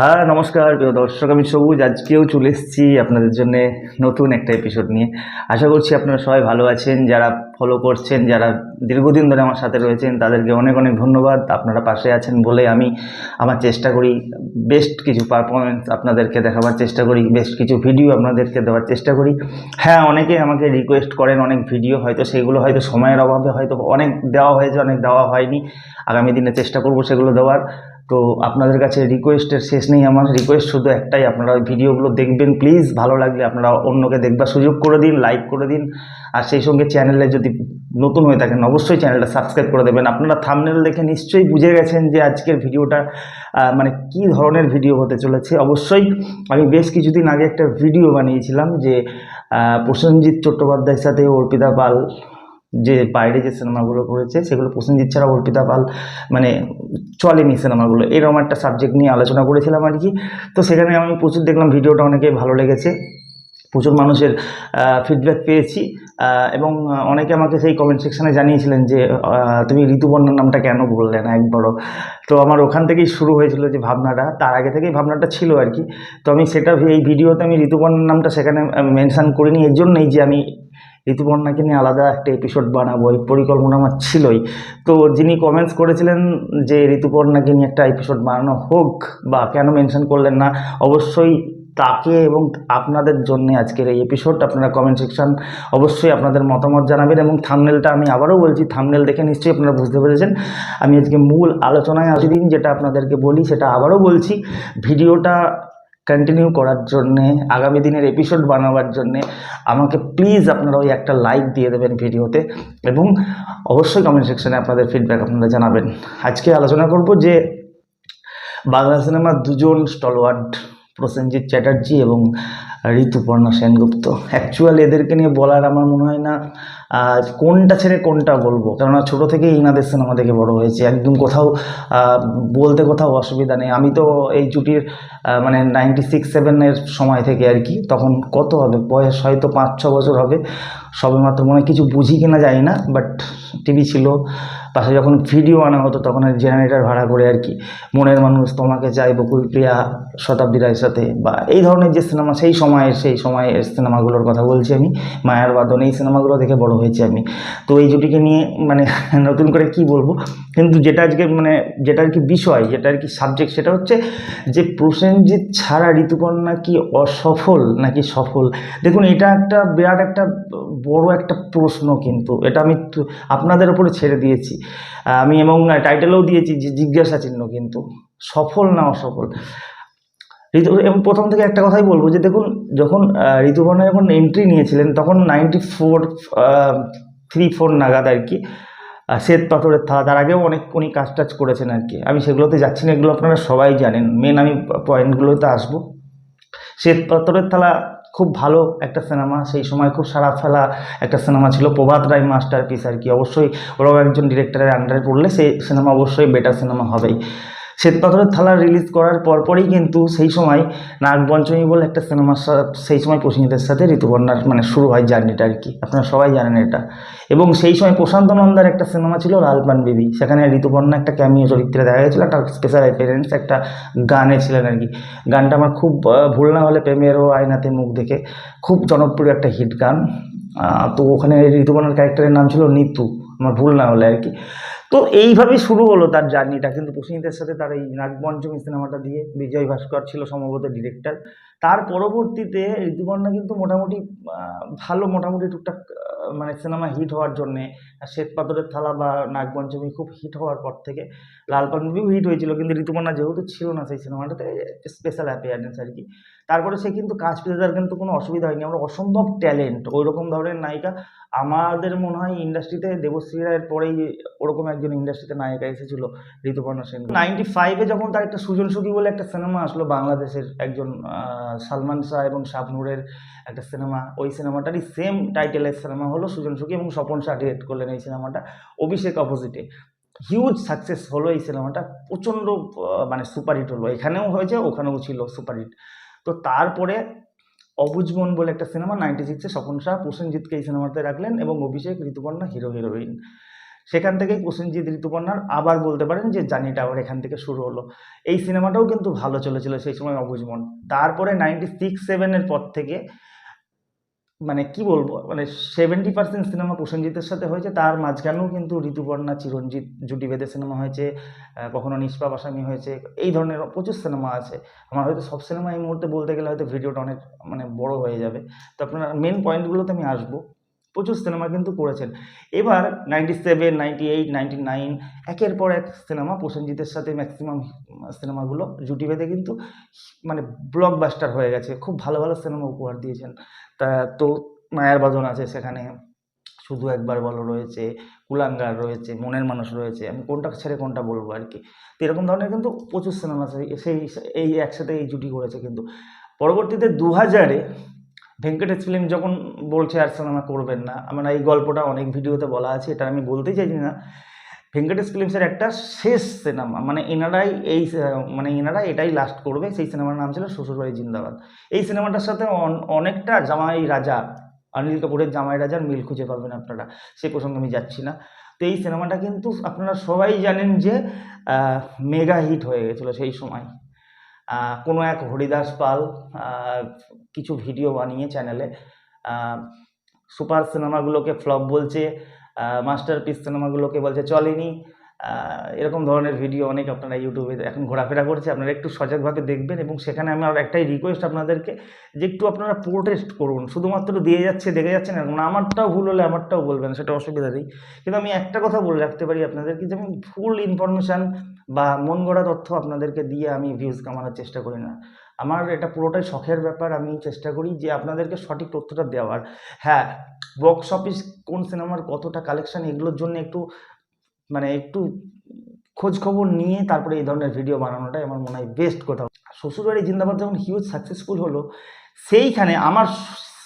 হ্যাঁ নমস্কার, প্রিয় দর্শক, আমি সবুজ। আজকেও চলে এসেছি আপনাদের জন্য নতুন একটা এপিসোড নিয়ে। আশা করছি আপনারা সবাই ভালো আছেন, যারা ফলো করছেন, যারা দীর্ঘদিন ধরে আমার সাথে রয়েছেন, তাদেরকে অনেক অনেক ধন্যবাদ। আপনারা পাশে আছেন বলে আমি আমার চেষ্টা করি বেস্ট কিছু পারফরমেন্স আপনাদেরকে দেখাবার চেষ্টা করি বেস্ট কিছু ভিডিও আপনাদেরকে দেওয়ার চেষ্টা করি। হ্যাঁ অনেকে আমাকে রিকোয়েস্ট করেন অনেক ভিডিও হয়তো সেগুলো হয়তো সময়ের অভাবে, হয়তো অনেক দেওয়া হয়েছে, অনেক দেওয়া হয়নি। আগামী দিনে চেষ্টা করব সেগুলো দেওয়ার। তো আপনাদের কাছে রিকোয়েস্টের শেষ নেই আমার। রিকোয়েস্ট শুধু একটাই, আপনারা ভিডিওগুলো দেখবেন প্লিজ ভালো লাগলে আপনারা অন্যকে দেখবার সুযোগ করে দিন লাইক করে দিন। আর সেই সঙ্গে চ্যানেলে যদি নতুন হয়ে থাকেন, অবশ্যই চ্যানেলটা সাবস্ক্রাইব করে দেবেন। আপনারা থামনেল দেখে নিশ্চয়ই বুঝে গেছেন যে আজকের ভিডিওটা মানে কি ধরনের ভিডিও হতে চলেছে। অবশ্যই আমি বেশ কিছুদিন আগে একটা ভিডিও বানিয়েছিলাম যে প্রসেনজিৎ চট্টোপাধ্যায়ের সাথে অর্পিতা পাল যে বাইরে যে সিনেমাগুলো করেছে, সেগুলো প্রসেনজিৎ ছাড়া অর্পিতা পাল মানে চলেনি সিনেমাগুলো। এরকম একটা সাবজেক্ট নিয়ে আলোচনা করেছিলাম আর কি। তো সেখানে আমি প্রচুর দেখলাম ভিডিওটা অনেকে ভালো লেগেছে। প্রচুর মানুষের ফিডব্যাক পেয়েছি। এবং অনেকে আমাকে সেই কমেন্ট সেকশনে জানিয়েছিলেন যে তুমি ঋতুপর্ণার নামটা কেন বললে না একবারও? তো আমার ওখান থেকেই শুরু হয়েছিল যে ভাবনাটা। তার আগে থেকেই ভাবনাটা ছিল আর কি। তো আমি সেটা, এই ভিডিওতে আমি ঋতুপর্ণার নামটা সেখানে মেনশান করিনি। এর জন্যই যে আমি ঋতুপর্ণাকে নিয়ে আলাদা একটা এপিসোড বানাবো, এই পরিকল্পনা আমার ছিলই। তো যিনি কমেন্টস করেছিলেন যে ঋতুপর্ণাকে নিয়ে একটা এপিসোড বানানো হোক বা কেন মেনশন করলেন না, অবশ্যই তাকে এবং আপনাদের জন্য আজকের এই এপিসোড আপনারা কমেন্ট সেকশন অবশ্যই আপনাদের মতামত জানাবেন এবং থামনেলটা আমি আবারও বলছি থামনেল দেখে নিশ্চয়ই আপনারা বুঝতে পেরেছেন। আমি আজকে মূল আলোচনায় আসি দিন যেটা আপনাদেরকে বলি, সেটা আবারও বলছি। ভিডিওটা কন্টিনিউ করার জন্যে, আগামী দিনের এপিসোড বানাবার জন্যে, আমাকে প্লিজ আপনারা ওই একটা লাইক দিয়ে দেবেন ভিডিওতে এবং অবশ্যই কমেন্ট সেকশানে আপনাদের ফিডব্যাক আপনারা জানাবেন। আজকে আলোচনা করব যে, বাংলা সিনেমার দুজন স্টলওয়ার্ড প্রসেনজিৎ চ্যাটার্জি এবং ঋতুপর্ণা সেনগুপ্ত। অ্যাকচুয়ালি এদেরকে নিয়ে বলার আমার মনে হয় না কোনটা ছেড়ে কোনটা বলব? কেননা ছোটো থেকেই ইনাদের সিনেমা দেখে বড় হয়েছে। একদম কোথাও বলতে কোথাও অসুবিধা নেই। আমি তো এই জুটির মানে নাইনটি সিক্স সেভেনের সময় থেকে আর কি, তখন কত হবে? বয়স হয়তো পাঁচ ছ বছর হবে। সবেমাত্র মনে কিছু বুঝি কিনা জানি না বাট টিভি ছিল। পাশে যখন ভিডিও আনা হতো, তখন আর জেনারেটার ভাড়া করে আর কি। মনের মানুষ তোমাকে চাই বকুল প্রিয়া শতাব্দী রায়ের সাথে। বা এই ধরনের যে সিনেমা সেই সময়ের সেই সময়ের সিনেমাগুলোর কথা বলছি আমি। মায়ার বাদন এই সিনেমাগুলো দেখে বড় হয়েছি আমি। তো এই জুটিকে নিয়ে মানে নতুন করে কি বলব? কিন্তু যেটা আজকে মানে যেটা আর কি বিষয়, যেটা আর কি সাবজেক্ট সেটা হচ্ছে যে প্রসেনজিৎ ছাড়া ঋতুপর্ণা কি অসফল নাকি সফল? দেখুন, এটা একটা বিরাট একটা বড় একটা প্রশ্ন কিন্তু। এটা আমি আপনাদের উপরে ছেড়ে দিয়েছি। আমি এবং টাইটেলেও দিয়েছি যে জিজ্ঞাসা চিহ্ন কিন্তু। সফল না অসফল? ঋতু, এবং প্রথম থেকে একটা কথাই বলব যে দেখুন, যখন ঋতুপর্ণা যখন এন্ট্রি নিয়েছিলেন, তখন নাইনটি ফোর থ্রি ফোর নাগাদ আর কি শ্বেত পাথরের থালা, তার আগেও অনেক উনি কাজ টাজ করেছেন আর কি। আমি সেগুলোতে যাচ্ছি না, এগুলো আপনারা সবাই জানেন। মেন আমি পয়েন্টগুলোতে আসব। শ্বেত পাথরের থালা খুব ভালো একটা সিনেমা সেই সময় খুব সারা ফেলা একটা সিনেমা ছিল প্রভাত রায় মাস্টার পিস আর কি। অবশ্যই ওরাও একজন ডিরেক্টরের আন্ডারে পড়লে সেই সিনেমা অবশ্যই বেটার সিনেমা হবেই। শ্বেত পাথরের থালা রিলিজ করার পরপরই কিন্তু সেই সময় নাগপঞ্চমী বলে একটা সিনেমার সেই সময় প্রসেনজিতের সাথে ঋতুপর্ণার মানে শুরু হয় জার্নিটা আর কি। আপনারা সবাই জানেন এটা। এবং সেই সময় প্রশান্ত নন্দার একটা সিনেমা ছিল লালপান বিবি। সেখানে ঋতুপর্ণা একটা ক্যামিও চরিত্রে দেখা গেছিল, একটা স্পেশাল অ্যাপিয়ারেন্স একটা গানে ছিলেন আর কি। গানটা আমার খুব ভুল না হলে প্রেমেরও আয়নাতে মুখ দেখে খুব জনপ্রিয় একটা হিট গান। তো ওখানে ঋতুপর্ণার ক্যারেক্টারের নাম ছিল নিতু। আমার ভুল না হলে আর কি। তো এইভাবেই শুরু হলো তার জার্নিটা। কিন্তু প্রসেনজিতের সাথে তার এই নাগপঞ্চমী সিনেমাটা দিয়ে বিজয় ভাস্কর ছিল সম্ভবত ডিরেক্টর। তার পরবর্তীতে ঋতুপর্ণা কিন্তু মোটামুটি ভালো মোটামুটি টুকটাক মানে সিনেমা হিট হওয়ার জন্যে শ্বেত পাথরের থালা বা নাগপঞ্চমী খুব হিট হওয়ার পর থেকে লাল পাঞ্জাবিও হিট হয়েছিল। কিন্তু ঋতুপর্ণা যেহেতু ছিল না সেই সিনেমাটাতে স্পেশাল অ্যাপিয়ারেন্স আর কি। তারপরে সে কিন্তু কাজ পেতে তার কিন্তু কোনো অসুবিধা হয়নি। আমরা অসম্ভব ট্যালেন্ট ওই রকম ধরনের নায়িকা। আমাদের মনে হয় ইন্ডাস্ট্রিতে দেবশ্রী রায়ের পরেই ওরকম একজন ইন্ডাস্ট্রিতে নায়িকা এসেছিল, ঋতুপর্ণা সেন নাইনটি ফাইভে যখন তার একটা সুজন সুখী বলে একটা সিনেমা আসলো বাংলাদেশের একজন সালমান শাহ এবং শাবনুরের একটা সিনেমা ওই সিনেমাটারই সেম টাইটেলের সিনেমা হলো সুজন সুখী এবং স্বপন শাহ ডিরেক্ট করলেন এই সিনেমাটা অভিষেক অপোজিটে হিউজ সাকসেস হলো এই সিনেমাটা প্রচণ্ড মানে সুপারহিট হলো। এখানেও হয়েছে, ওখানেও ছিল সুপারহিট তো তারপরে অবুজমন বলে একটা সিনেমা নাইনটি সিক্সে স্বপন শাহ, প্রসেনজিৎকে এই সিনেমাতে রাখলেন এবং অভিষেক, ঋতুপর্ণা হিরো হিরোইন সেখান থেকেই প্রসেনজিৎ ঋতুপর্ণার আবার বলতে পারেন যে জার্নিটা আবার এখান থেকে শুরু হলো। এই সিনেমাটাও কিন্তু ভালো চলেছিল সেই সময় অবুজমন তারপরে নাইনটি সিক্স সেভেনের পর থেকে মানে কি বলব মানে সেভেন্টি পার্সেন্ট সিনেমা প্রসেনজিতের সাথে হয়েছে। তার মাঝখানেও কিন্তু ঋতুপর্ণা চিরঞ্জিত জুটি বেঁধে সিনেমা হয়েছে কখনো নিষ্পাপ আসামি হয়েছে, এই ধরনের প্রচুর সিনেমা আছে। আমার হয়তো সব সিনেমা এই মুহূর্তে বলতে গেলে হয়তো ভিডিওটা অনেক মানে বড় হয়ে যাবে। তো আপনার মেন পয়েন্টগুলোতে আমি আসব। প্রচুর সিনেমা কিন্তু করেছেন। এবার ninety seven ninety eight ninety nine একের পর এক সিনেমা প্রসেনজিতের সাথে ম্যাক্সিমাম সিনেমাগুলো জুটি বেঁধে কিন্তু মানে ব্লকবাস্টার হয়ে গেছে। খুব ভালো ভালো সিনেমা উপহার দিয়েছেন। তা, তো মায়ার বাজন আছে সেখানে। শুধু একবার বলো রয়েছে, কুলাঙ্গার রয়েছে, মনের মানুষ রয়েছে। আমি কোনটা ছেড়ে কোনটা বলব আর কি। তো এরকম ধরনের কিন্তু প্রচুর সিনেমা সেই এই একসাথে এই জুটি করেছে কিন্তু। পরবর্তীতে দু হাজারে ভেঙ্কটেশ ফিল্ম যখন বলছে আর সিনেমা করবেন না, আমার এই গল্পটা অনেক ভিডিওতে বলা আছে, এটা আমি বলতে চাইছি না। ভেঙ্কটেশ ফিল্মসের একটা শেষ সিনেমা মানে এনারাই এই মানে এনারা এটাই লাস্ট করবে, সেই সিনেমার নাম ছিল শ্বশুরবাড়ি জিন্দাবাদ। এই সিনেমাটার সাথে অন- অনেকটা জামাই রাজা, অনিল কাপুরের জামাই রাজার মিল খুঁজে পাবেন আপনারা, সে প্রসঙ্গে আমি যাচ্ছি না। তো এই সিনেমাটা কিন্তু আপনারা সবাই জানেন যে মেগা হিট হয়ে গেছিল সেই সময়। কোনো এক হরিদাস পাল কিছু ভিডিও বানিয়ে চ্যানেলে সুপার সিনেমাগুলোকে ফ্লপ বলছে মাস্টার পিস সিনেমাগুলোকে বলছে, চলেনি। এরকম ধরনের ভিডিও অনেক আপনারা ইউটিউবে এখন ঘোরাফেরা করছে, আপনারা একটু সজাগভাবে দেখবেন এবং সেখানে আমার একটাই রিকোয়েস্ট আপনাদেরকে যে একটু আপনারা প্রোটেস্ট করুন, শুধুমাত্র দিয়ে যাচ্ছে, দেখে যাচ্ছেন এরকম না, আমারটাও ভুল হলে আমারটাও বলবেন, সেটা অসুবিধা নেই। কিন্তু আমি একটা কথা বলে রাখতে পারি আপনাদেরকে যে আমি ফুল ইনফরমেশান বা মন গড়া তথ্য আপনাদেরকে দিয়ে আমি ভিউজ কামানোর চেষ্টা করি না। আমার এটা পুরোটাই শখের ব্যাপার, আমি চেষ্টা করি যে আপনাদেরকে সঠিক তথ্যটা দেওয়ার। হ্যাঁ বক্স অফিস কোন সিনেমার কতটা কালেকশান এগুলোর জন্য একটু মানে একটু খোঁজ খবর নিয়ে তারপরে এই ধরনের ভিডিও বানানোটাই আমার মনে হয় বেস্ট কোথাও শ্বশুরবাড়ি জিন্দাবাদ যখন হিউজ সাকসেসফুল হলো, সেইখানে আমার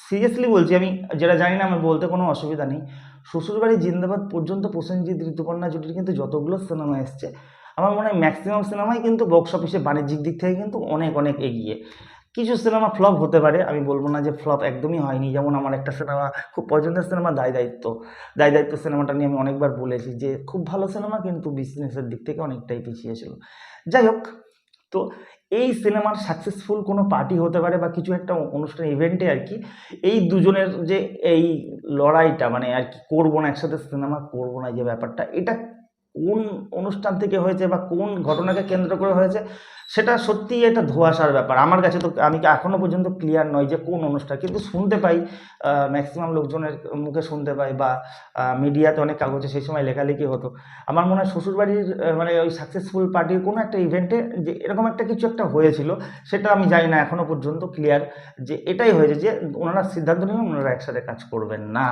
সিরিয়াসলি বলছি, আমি যেটা জানি না, আমার বলতে কোনো অসুবিধা নেই। শ্বশুরবাড়ি জিন্দাবাদ পর্যন্ত প্রসেনজিৎ ঋতুপর্ণা জুটির কিন্তু যতগুলো সিনেমা এসছে, আমার মনে হয় ম্যাক্সিমাম সিনেমাই কিন্তু বক্স অফিসে বাণিজ্যিক দিক থেকে কিন্তু অনেক অনেক এগিয়ে। কিছু সিনেমা ফ্লপ হতে পারে, আমি বলব না যে ফ্লপ একদমই হয়নি। যেমন আমার একটা সিনেমা খুব পছন্দের সিনেমা দায় দায়িত্ব। দায় দায়িত্ব সিনেমাটা নিয়ে আমি অনেকবার বলেছি যে খুব ভালো সিনেমা কিন্তু বিজনেসের দিক থেকে অনেকটাই পিছিয়ে ছিল। যাই হোক, তো এই সিনেমার সাকসেসফুল কোনো পার্টি হতে পারে বা কিছু একটা অনুষ্ঠান ইভেন্টে আর কি, এই দুজনের যে এই লড়াইটা মানে আর কি করব না, একসাথে সিনেমা করব না যে ব্যাপারটা, এটা কোন অনুষ্ঠান থেকে হয়েছে বা কোন ঘটনাকে কেন্দ্র করে হয়েছে, সেটা সত্যিই একটা ধোঁয়াশার ব্যাপার। আমার কাছে তো আমি এখনও পর্যন্ত ক্লিয়ার নয় যে কোন অনুষ্ঠান, কিন্তু শুনতে পাই ম্যাক্সিমাম লোকজনের মুখে শুনতে পাই বা মিডিয়াতে অনেক কাগজে সেই সময় লেখালেখি হতো। আমার মনে হয় শ্বশুরবাড়ির মানে ওই সাকসেসফুল পার্টির কোনো একটা ইভেন্টে যে এরকম একটা কিছু একটা হয়েছিল, সেটা আমি জানি না এখনও পর্যন্ত ক্লিয়ার যে এটাই হয়েছে যে ওনারা সিদ্ধান্ত নিলেন, ওনারা একসাথে কাজ করবেন না।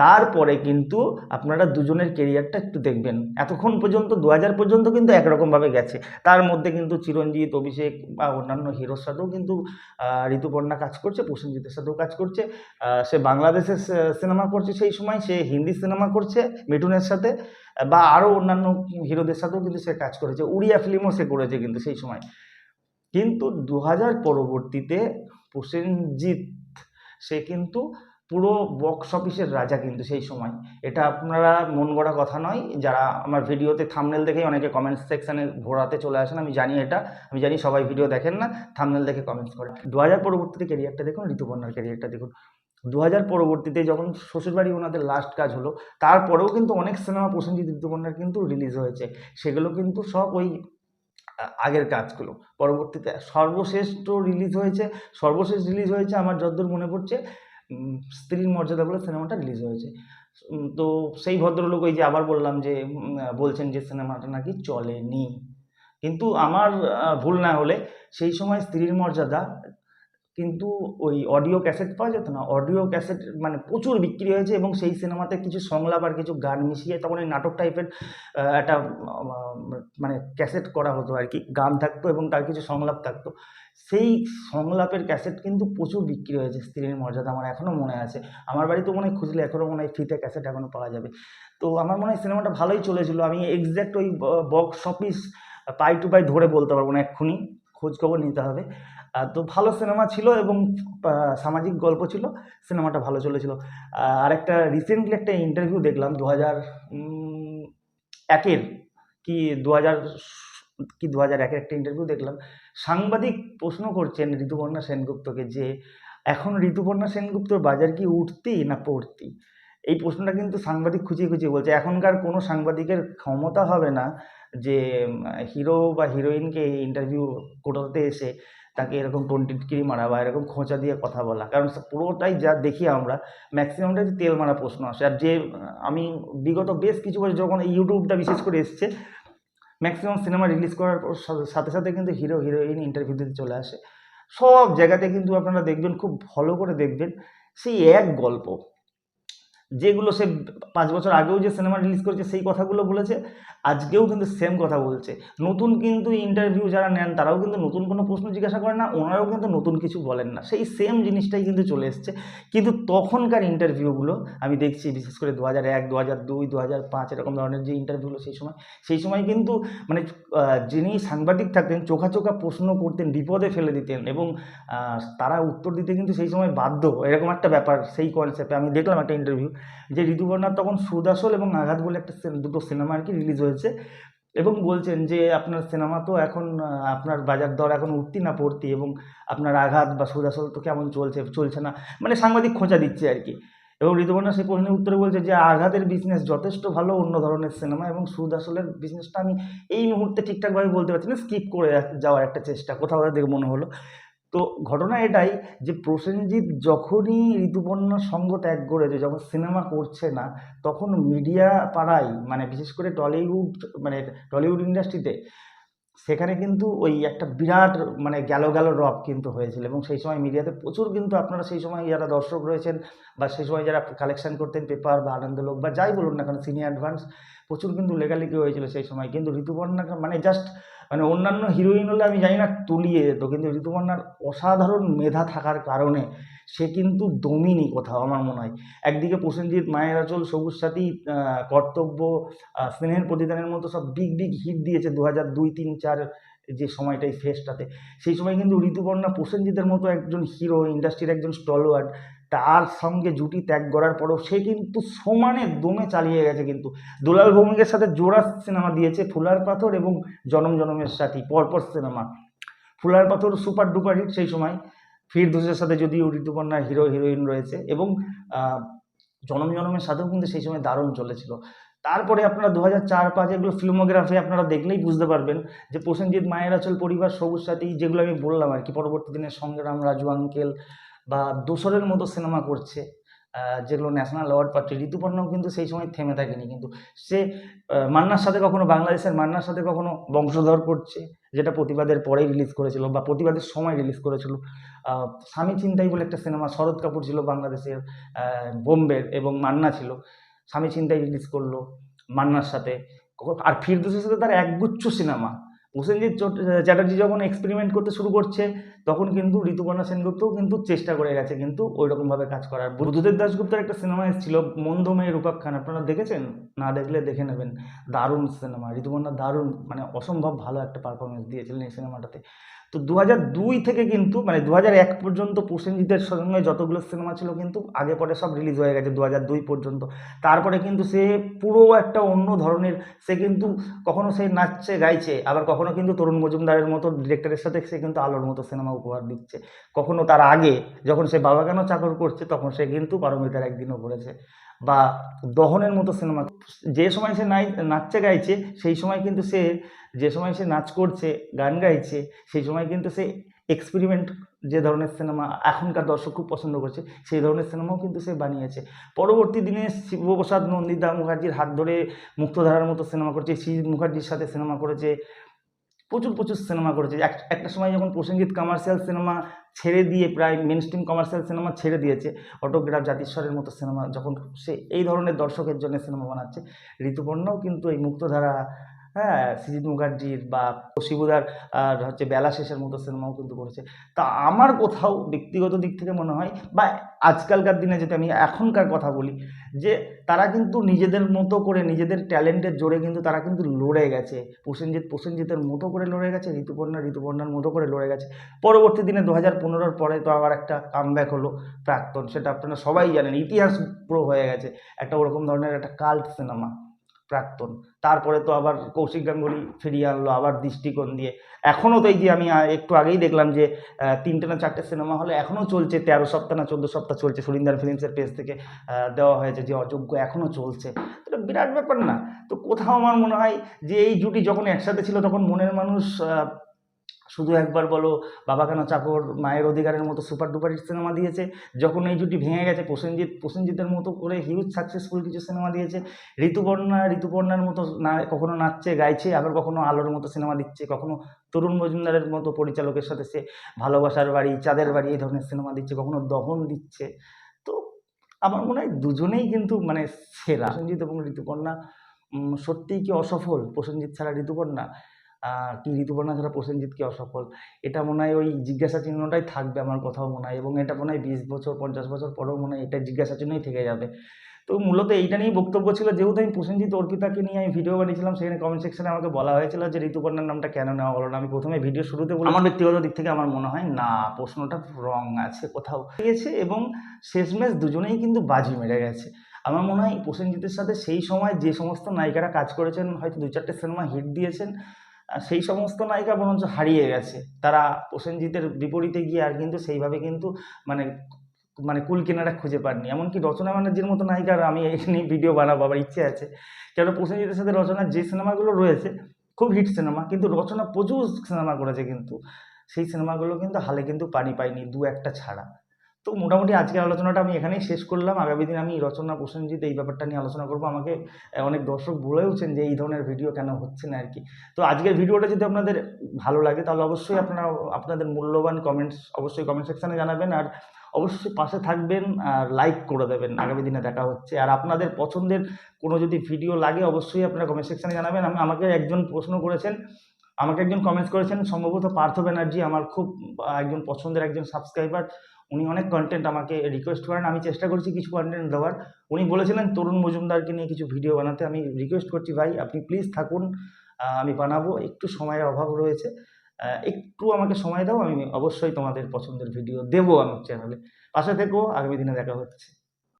তারপরে কিন্তু আপনারা দুজনের কেরিয়ারটা একটু দেখবেন। এতক্ষণ পর্যন্ত দু হাজার পর্যন্ত কিন্তু একরকমভাবে গেছে। তার মধ্যে কিন্তু চিরঞ্জিত অভিষেক বা অন্যান্য হিরোর সাথেও কিন্তু ঋতুপর্ণা কাজ করছে প্রসেনজিতের সাথেও কাজ করছে সে বাংলাদেশের সিনেমা করছে সেই সময়, সে হিন্দি সিনেমা করছে মিঠুনের সাথে, বা আরও অন্যান্য হিরোদের সাথেও কিন্তু সে কাজ করেছে। উড়িয়া ফিল্মও সে করেছে কিন্তু সেই সময়। কিন্তু দু হাজার পরবর্তীতে প্রসেনজিৎ, সে কিন্তু পুরো বক্স অফিসের রাজা কিন্তু সেই সময়। এটা আপনারা মন গড়া কথা নয়, যারা আমার ভিডিওতে থামনেল দেখেই অনেকে কমেন্টস সেকশানে ভোরাতে চলে আসেন, আমি জানি এটা। আমি জানি সবাই ভিডিও দেখেন না থামনেল দেখে কমেন্টস করে দু হাজার পরবর্তীতে ক্যারিয়ারটা দেখুন, ঋতুপর্ণার ক্যারিয়ারটা দেখুন। দু হাজার পরবর্তীতে যখন শ্বশুরবাড়ি ওনাদের লাস্ট কাজ হলো, তারপরেও কিন্তু অনেক সিনেমা প্রসেনজিৎ ঋতুপর্ণার কিন্তু রিলিজ হয়েছে। সেগুলো কিন্তু সব ওই আগের কাজগুলো। পরবর্তীতে সর্বশেষ তো রিলিজ হয়েছে। সর্বশেষ রিলিজ হয়েছে আমার যতদূর মনে পড়ছে স্ত্রীর মর্যাদা বলে সিনেমাটা রিলিজ হয়েছে। তো সেই ভদ্রলোক ওই যে আবার বললাম যে বলছেন যে সিনেমাটা নাকি চলেনি। কিন্তু আমার ভুল না হলে সেই সময় স্ত্রীর মর্যাদা কিন্তু ওই অডিও ক্যাসেট পাওয়া যেত না অডিও ক্যাসেট মানে প্রচুর বিক্রি হয়েছে এবং সেই সিনেমাতে কিছু সংলাপ আর কিছু গান মিশিয়ে তখন ওই নাটক টাইপের একটা মানে ক্যাসেট করা হতো আর কি, গান থাকতো এবং তার কিছু সংলাপ থাকতো। সেই সংলাপের ক্যাসেট কিন্তু প্রচুর বিক্রি হয়েছে স্ত্রীর মর্যাদা আমার এখনও মনে আছে। আমার বাড়িতে মনে হয় খুঁজলে এখনও মনে হয় ফ্রিতে ক্যাসেট এখনও পাওয়া যাবে। তো আমার মনে হয় সিনেমাটা ভালোই চলেছিল, আমি এক্স্যাক্ট ওই বক্স অফিস পাই টু পাই ধরে বলতে পারব না এক্ষুনি। খোঁজ খবর নিতে হবে। তো ভালো সিনেমা ছিল এবং সামাজিক গল্প ছিল, সিনেমাটা ভালো চলেছিল। আর একটা রিসেন্টলি একটা ইন্টারভিউ দেখলাম দু হাজার একের, কি দু হাজার কি দু হাজার একের একটা ইন্টারভিউ দেখলাম। সাংবাদিক প্রশ্ন করছেন ঋতুপর্ণা সেনগুপ্তকে যে, এখন ঋতুপর্ণা সেনগুপ্তর বাজার কি উঠতি না পড়তি? এই প্রশ্নটা কিন্তু সাংবাদিক খুঁচিয়ে খুঁজিয়ে বলছে, এখনকার কোনো সাংবাদিকের ক্ষমতা হবে না যে হিরো বা হিরোইনকে ইন্টারভিউ কোটাতে এসে তাকে এরকম টোনটিটকিরি মারা বা এরকম খোঁচা দিয়ে কথা বলা। কারণ পুরোটাই যা দেখি আমরা ম্যাক্সিমামটাই তেল মারা প্রশ্ন আসে। আর যে, আমি বিগত বেশ কিছু বছর যখন ইউটিউবটা বিশেষ করে এসছে ম্যাক্সিমাম সিনেমা রিলিজ করার সাথে সাথে কিন্তু হিরো হিরোইন ইন্টারভিউ দিতে চলে আসে। সব জায়গাতে কিন্তু আপনারা দেখবেন, খুব ভালো করে দেখবেন, সেই এক গল্প। যেগুলো সে পাঁচ বছর আগেও যে সিনেমা রিলিজ করেছে, সেই কথাগুলো বলেছে। আজকেও কিন্তু সেম কথা বলছে। নতুন কিন্তু ইন্টারভিউ যারা নেন, তারাও কিন্তু নতুন কোনো প্রশ্ন জিজ্ঞাসা করেন না, ওনারাও কিন্তু নতুন কিছু বলেন না। সেই সেম জিনিসটাই কিন্তু চলে এসছে। কিন্তু তখনকার ইন্টারভিউগুলো আমি দেখছি বিশেষ করে দু হাজার এক দু হাজার দুই দু হাজার পাঁচ এরকম ধরনের যে ইন্টারভিউগুলো সেই সময় সেই সময় কিন্তু মানে যিনি সাংবাদিক থাকতেন, চোখা চোখা প্রশ্ন করতেন, বিপদে ফেলে দিতেন এবং তারা উত্তর দিতে কিন্তু সেই সময় বাধ্য। এরকম একটা ব্যাপার, সেই কনসেপ্টে আমি দেখলাম একটা ইন্টারভিউ যে ঋতুপর্ণার তখন সুদাসল এবং আঘাত বলে একটা দুটো সিনেমা আর কি রিলিজ হয়েছে। এবং বলছেন যে আপনার সিনেমা তো এখন, আপনার বাজার দর এখন উঠতি না পড়তি এবং আপনার আঘাত বা সুদাসল তো কেমন চলছে চলছে না মানে সাংবাদিক খোঁচা দিচ্ছে আর কি। এবং ঋতুপর্ণা সেই প্রশ্নের উত্তরে বলছে যে আঘাতের বিজনেস যথেষ্ট ভালো, অন্য ধরনের সিনেমা এবং সুদ আসলের বিজনেসটা আমি এই মুহূর্তে ঠিকঠাকভাবে বলতে পারছি না স্কিপ করে যাওয়ার একটা চেষ্টা, কোথাও দেখে মনে হলো। তো ঘটনা এটাই যে প্রসেনজিৎ যখনই ঋতুপর্ণার সঙ্গ ত্যাগ করেছে, যখন সিনেমা করছে না, তখন মিডিয়া পাড়ায় মানে বিশেষ করে টলিউড মানে টলিউড ইন্ডাস্ট্রিতে, সেখানে কিন্তু ওই একটা বিরাট মানে গেল গেল রব কিন্তু হয়েছিল। এবং সেই সময় মিডিয়াতে প্রচুর কিন্তু আপনারা সেই সময় যারা দর্শক রয়েছেন বা সেই সময় যারা কালেকশন করতেন পেপার বা আনন্দলোক বা যাই বলুন না কেন সিনিয়র অ্যাডভান্স প্রচুর কিন্তু লেখালেখি হয়েছিল সেই সময়। কিন্তু ঋতুপর্ণা মানে জাস্ট মানে অন্যান্য হিরোইন হলে আমি জানি না তুলিয়ে যেত, কিন্তু ঋতুপর্ণার অসাধারণ মেধা থাকার কারণে সে কিন্তু দমিনি কোথাও আমার মনে হয়। একদিকে প্রসেনজিৎ, মায়ের আচল, সবুজ সাথী কর্তব্য স্নেহের প্রতিদানের মতো সব বিগ বিগ হিট দিয়েছে দু হাজার দুই, তিন, চার যে সময়টাই ফেসটাতে সেই সময় কিন্তু ঋতুপর্ণা প্রসেনজিতের মতো একজন হিরো ইন্ডাস্ট্রির একজন স্টলওয়ার্ড তার সঙ্গে জুটি ত্যাগ করার পরেও সে কিন্তু সমানে দমে চালিয়ে গেছে কিন্তু। দুলাল ভৌমিকের সাথে জোড়া সিনেমা দিয়েছে ফুলার পাথর এবং জনম জনমের সাথী, পরপর সিনেমা। ফুলার পাথর সুপার ডুপার হিট সেই সময়। ফিরদোসের সাথে যদিও ঋতুপর্ণা হিরো, হিরোইন রয়েছে এবং জনম জনমের সাথেও কিন্তু সেই সময় দারুণ চলেছিল। তারপরে আপনারা দু হাজার চার পাঁচ এগুলো ফিল্মোগ্রাফি আপনারা দেখলেই বুঝতে পারবেন যে প্রসেনজিৎ মায়ের আচল পরিবার, সবুজ সাথী, যেগুলো আমি বললাম আর কি, পরবর্তী দিনে সংগ্রাম রাজু, আঙ্কেল বা দোসরের মতো সিনেমা করছে যেগুলো ন্যাশনাল অ্যাওয়ার্ড পাচ্ছে। ঋতুপর্ণাও কিন্তু সেই সময় থেমে থাকেনি, কিন্তু সে মান্নার সাথে কখনো বাংলাদেশের মান্নার সাথে কখনো বংশধর করছে, যেটা প্রতিবাদের পরেই রিলিজ করেছিল বা প্রতিবাদের সময় রিলিজ করেছিল। স্বামী চিন্তাই বলে একটা সিনেমা, শরৎ কাপুর ছিল বাংলাদেশের বোম্বের এবং মান্না ছিল। স্বামী চিন্তাই রিলিজ করল মান্নার সাথে। আর ফিরদোসের সাথে তার একগুচ্ছ সিনেমা প্রসেনজিৎ চ্যাটার্জি যখন এক্সপেরিমেন্ট করতে শুরু করছে, তখন কিন্তু ঋতুপর্ণা সেনগুপ্তও কিন্তু চেষ্টা করে গেছে কিন্তু ওই রকমভাবে কাজ করার। বুদ্ধদেব দাশগুপ্তের একটা সিনেমা এসেছিল মন্দ মেয়ে রূপাক খান। আপনারা দেখেছেন? না দেখলে দেখে নেবেন। দারুণ সিনেমা ঋতুপর্ণা দারুণ মানে অসম্ভব ভালো একটা পারফরমেন্স দিয়েছিলেন এই সিনেমাটাতে তো দু দুই থেকে কিন্তু মানে দু এক পর্যন্ত প্রসেনজিতের সঙ্গে যতগুলো সিনেমা ছিল কিন্তু আগে পরে সব রিলিজ হয়ে গেছে দু দুই পর্যন্ত। তারপরে কিন্তু সে পুরো একটা অন্য ধরনের, সে কিন্তু কখনো সে নাচছে, গাইছে, আবার কখনো কিন্তু তরুণ মজুমদারের মতো ডিরেক্টরের সাথে সে কিন্তু আলোর মতো সিনেমা উপহার দিচ্ছে। কখনো তার আগে যখন সে বাবা কেন চাকর করছে, তখন সে কিন্তু পারমিতার একদিনও করেছে। বা দহনের মতো সিনেমা যে সময় সে নাই, নাচছে, গাইছে, সেই সময় কিন্তু সে, যে সময় সে নাচ করছে, গান গাইছে, সেই সময় কিন্তু সে এক্সপেরিমেন্ট যে ধরনের সিনেমা এখনকার দর্শক খুব পছন্দ করছে, সেই ধরনের সিনেমাও কিন্তু সে বানিয়েছে। পরবর্তী দিনে শিবপ্রসাদ, নন্দিতা মুখার্জির হাত ধরে মুক্তধারার মতো সিনেমা করেছে শ্রী মুখার্জির সাথে সিনেমা করেছে প্রচুর প্রচুর সিনেমা করেছে। এক- একটা সময় যখন প্রসেনজিৎ কমার্শিয়াল সিনেমা ছেড়ে দিয়ে প্রায় মেন স্ট্রিম কমার্শিয়াল সিনেমা ছেড়ে দিয়েছে অটোগ্রাফ জাতিস্বরের মতো সিনেমা যখন সে এই ধরনের দর্শকের জন্য সিনেমা বানাচ্ছে, ঋতুপর্ণাও কিন্তু এই মুক্তধারা হ্যাঁ সৃজিত মুখার্জির বা শিবুদার হচ্ছে বেলা শেষের মতো সিনেমাও কিন্তু করেছে। তা আমার কোথাও ব্যক্তিগত দিক থেকে মনে হয়, বা আজকালকার দিনে যদি আমি এখনকার কথা বলি, যে তারা কিন্তু নিজেদের মতো করে, নিজেদের ট্যালেন্টের জোরে কিন্তু তারা কিন্তু লড়ে গেছে। প্রসেনজিৎ, প্রসেনজিতের মতো করে লড়ে গেছে, ঋতুপর্ণা, ঋতুপর্ণার মতো করে লড়ে গেছে। পরবর্তী দিনে দু হাজার পনেরোর পরে তো আবার একটা কামব্যাক হলো প্রাক্তন, সেটা আপনারা সবাই জানেন, ইতিহাস পুরো হয়ে গেছে। একটা ওরকম ধরনের একটা কাল্ট সিনেমা প্রাক্তন। তারপরে তো আবার কৌশিক গাঙ্গুলি ফিরিয়ে আনলো, আবার দৃষ্টিকোণ দিয়ে। এখনও তো এই যে আমি একটু আগেই দেখলাম যে তিনটে না চারটে সিনেমা হলে এখনও চলছে, তেরো সপ্তাহ না চোদ্দ সপ্তাহ চলছে সুরিন্দার ফিল্মসের পেজ থেকে দেওয়া হয়েছে যে অযোগ্য এখনও চলছে। এটা বিরাট ব্যাপার না। তো কোথাও আমার মনে হয় যে এই জুটি যখন একসাথে ছিল তখন মনের মানুষ শুধু একবার বলো, বাবা কেন চাকর মায়ের অধিকারের মতো সুপার ডুপার সিনেমা দিয়েছে? যখন এই জুটি ভেঙে গেছে, প্রসেনজিৎ, প্রসেনজিতের মতো করে হিউজ সাকসেসফুল কিছু সিনেমা দিয়েছে। ঋতুপর্ণা, ঋতুপর্ণার মতো না, কখনো নাচছে, গাইছে, আবার কখনো আলোর মতো সিনেমা দিচ্ছে, কখনো তরুণ মজুমদারের মতো পরিচালকের সাথে সে ভালোবাসার বাড়ি, চাঁদের বাড়ি এই ধরনের সিনেমা দিচ্ছে, কখনো দহন দিচ্ছে। তো আমার মনে হয় দুজনেই কিন্তু মানে সেরা। প্রসেনজিৎ এবং ঋতুপর্ণা সত্যিই কি অসফল? প্রসেনজিৎ ছাড়া ঋতুপর্ণা? কি ঋতুপর্ণা ছাড়া প্রসেনজিৎ কি অসফল? এটা মনে হয় ওই জিজ্ঞাসা চিহ্নটাই থাকবে আমার কথাও মনে হয় এবং এটা মনে হয় বিশ বছর পঞ্চাশ বছর পরেও মনে হয় এটা জিজ্ঞাসা চিহ্নই থেকে যাবে। তো মূলত এইটা নিয়েই বক্তব্য ছিল। যেহেতু আমি প্রসেনজিৎ অর্পিতাকে নিয়ে আমি ভিডিও বানিয়েছিলাম সেখানে কমেন্ট সেকশনে আমাকে বলা হয়েছিল যে ঋতুপর্ণার নামটা কেন নেওয়া হলো না। আমি প্রথমে ভিডিও শুরুতে বলি আমার ব্যক্তিগত দিক থেকে আমার মনে হয় না প্রশ্নটা রং আছে কোথাও। গেছে এবং শেষমেশ দুজনেই কিন্তু বাজি মেরে গেছে। আমার মনে হয় প্রসেনজিতের সাথে সেই সময় যে সমস্ত নায়িকারা কাজ করেছেন হয়তো দু চারটে সিনেমা হিট দিয়েছেন সেই সমস্ত নায়িকা বরঞ্চ হারিয়ে গেছে। তারা প্রসেনজিতের বিপরীতে গিয়ে আর কিন্তু সেইভাবে কিন্তু মানে মানে কুল কিনারা খুঁজে পাননি। এমনকি রচনা ব্যানার্জির মতো নায়িকার আমি এই নিয়ে ভিডিও বানাবো আবার ইচ্ছে আছে। কেন প্রসেনজিতের সাথে রচনার যে সিনেমাগুলো রয়েছে, খুব হিট সিনেমা, কিন্তু রচনা প্রচুর সিনেমা করেছে কিন্তু। সেই সিনেমাগুলো কিন্তু হালে কিন্তু পানি পায়নি, দু একটা ছাড়া। তো মোটামুটি আজকের আলোচনাটা আমি এখানেই শেষ করলাম। আগামী দিন আমি রচনা, প্রসেনজিৎ এই ব্যাপারটা নিয়ে আলোচনা করব। আমাকে অনেক দর্শক বলেওছেন যে এই ধরনের ভিডিও কেন হচ্ছে না আর কি তো আজকের ভিডিওটা যদি আপনাদের ভালো লাগে, তাহলে অবশ্যই আপনারা, আপনাদের মূল্যবান কমেন্টস অবশ্যই কমেন্ট সেকশানে জানাবেন। আর অবশ্যই পাশে থাকবেন আর লাইক করে দেবেন। আগামী দিনে দেখা হচ্ছে। আর আপনাদের পছন্দের কোনো যদি ভিডিও লাগে, অবশ্যই আপনারা কমেন্ট সেকশানে জানাবেন। আমি, আমাকে একজন প্রশ্ন করেছেন, আমাকে একজন কমেন্টস করেছেন, সম্ভবত পার্থ ব্যানার্জি, আমার খুব একজন পছন্দের একজন সাবস্ক্রাইবার উনি অনেক কন্টেন্ট আমাকে রিকোয়েস্ট করেন, আমি চেষ্টা করছি কিছু কন্টেন্ট দেওয়ার। উনি বলেছিলেন, তরুণ মজুমদারকে নিয়ে কিছু ভিডিও বানাতে। আমি রিকোয়েস্ট করছি, ভাই, আপনি প্লিজ থাকুন আমি বানাবো। একটু সময়ের অভাব রয়েছে। একটু আমাকে সময় দাও, আমি অবশ্যই তোমাদের পছন্দের ভিডিও দেবো আমার চ্যানেলে পাশে থেকেও আগামী দিনে দেখা হচ্ছে।